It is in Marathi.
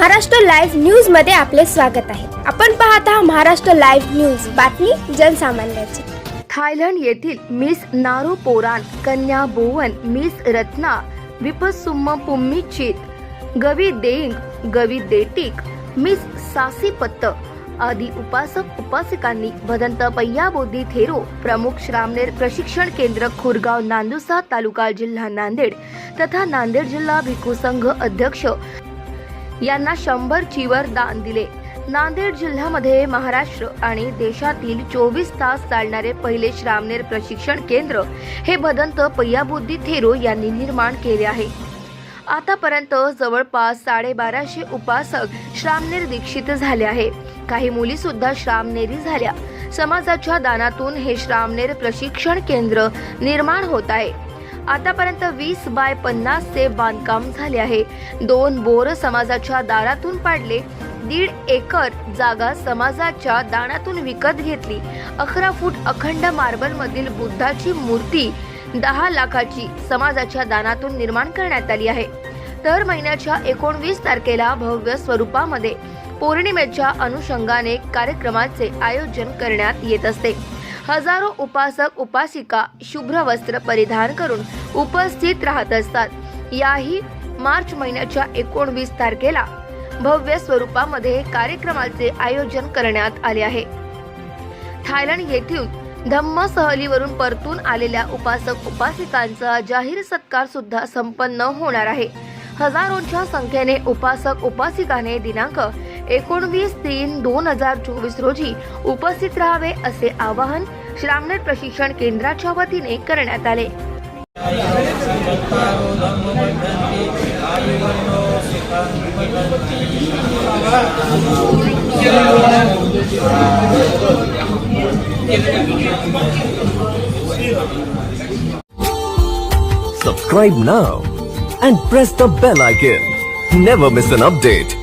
महाराष्ट्र लाईव्ह न्यूजमध्ये आपले स्वागत आहे. आपण पाहत आहात महाराष्ट्र लाईव्ह न्यूज. बातमी जनसामान्याची. थायलंड येथील मिस नारू पोरान कन्या बोवन मिस रत्ना विपसुम्म पुम्मी चित गवी देंग गवी देटिक मिस सासी पत्त आदी उपासक उपासिकांनी भदंत पय्याबोधी थेरो प्रमुख श्रामनेर प्रशिक्षण केंद्र खुरगाव नांदुसा तालुका जिल्हा नांदेड तथा नांदेड जिल्हा भिक्खू संघ अध्यक्ष यांना शंभर चिवर दान दिले. नांदेड जिल्ह्यामध्ये महाराष्ट्र आणि देशातील चोवीस तास चालणारे पहिले श्रामनेर प्रशिक्षण केंद्र हे भदंत पय्याबुद्धी थेरो यांनी निर्माण केले आहे. आतापर्यंत जवळपास साडेबाराशे उपासक श्रामनेर दीक्षित झाले आहे. काही मुली सुद्धा श्रामनेरी झाल्या. समाजाच्या दानातून हे श्रामनेर प्रशिक्षण केंद्र निर्माण होत आहे. आतापर्यंत वीस बाय पन्नास चे बांधकाम झाले आहे. दोन बोर समाजाच्या दारातून पाडले दीड एकर जागा समाजाच्या दानातून विकत घेतली. अकरा फूट अखंड मार्बल मधील बुद्धाची मूर्ती दहा लाखाची समाजाच्या दानातून निर्माण करण्यात आली आहे. दर महिन्याच्या एकोणवीस तारखेला भव्य स्वरूपामध्ये पौर्णिमेच्या अनुषंगाने कार्यक्रमाचे आयोजन करण्यात येत असते. हजारो उपासक उपासिका शुभ्र वस्त्र परिधान करून उपस्थित राहत असतात. याही मार्च महिन्याच्या एकोणवीस तारखेला भव्य स्वरूपामध्ये कार्यक्रमाचे आयोजन करण्यात आले आहे. थायलंड येथून धम्म सहलीवरून परतून आलेल्या उपासक उपासिकांचा जाहीर सत्कार सुद्धा संपन्न होणार आहे. हजारोंच्या संख्येने उपासक उपासिकाने दिनांक एकोणवीस तीन दोन हजार चोवीस रोजी उपस्थित राहावे असे आवाहन श्रामनेर प्रशिक्षण केंद्राच्या वतीने करण्यात आले Subscribe now and press the bell icon. Never miss an update.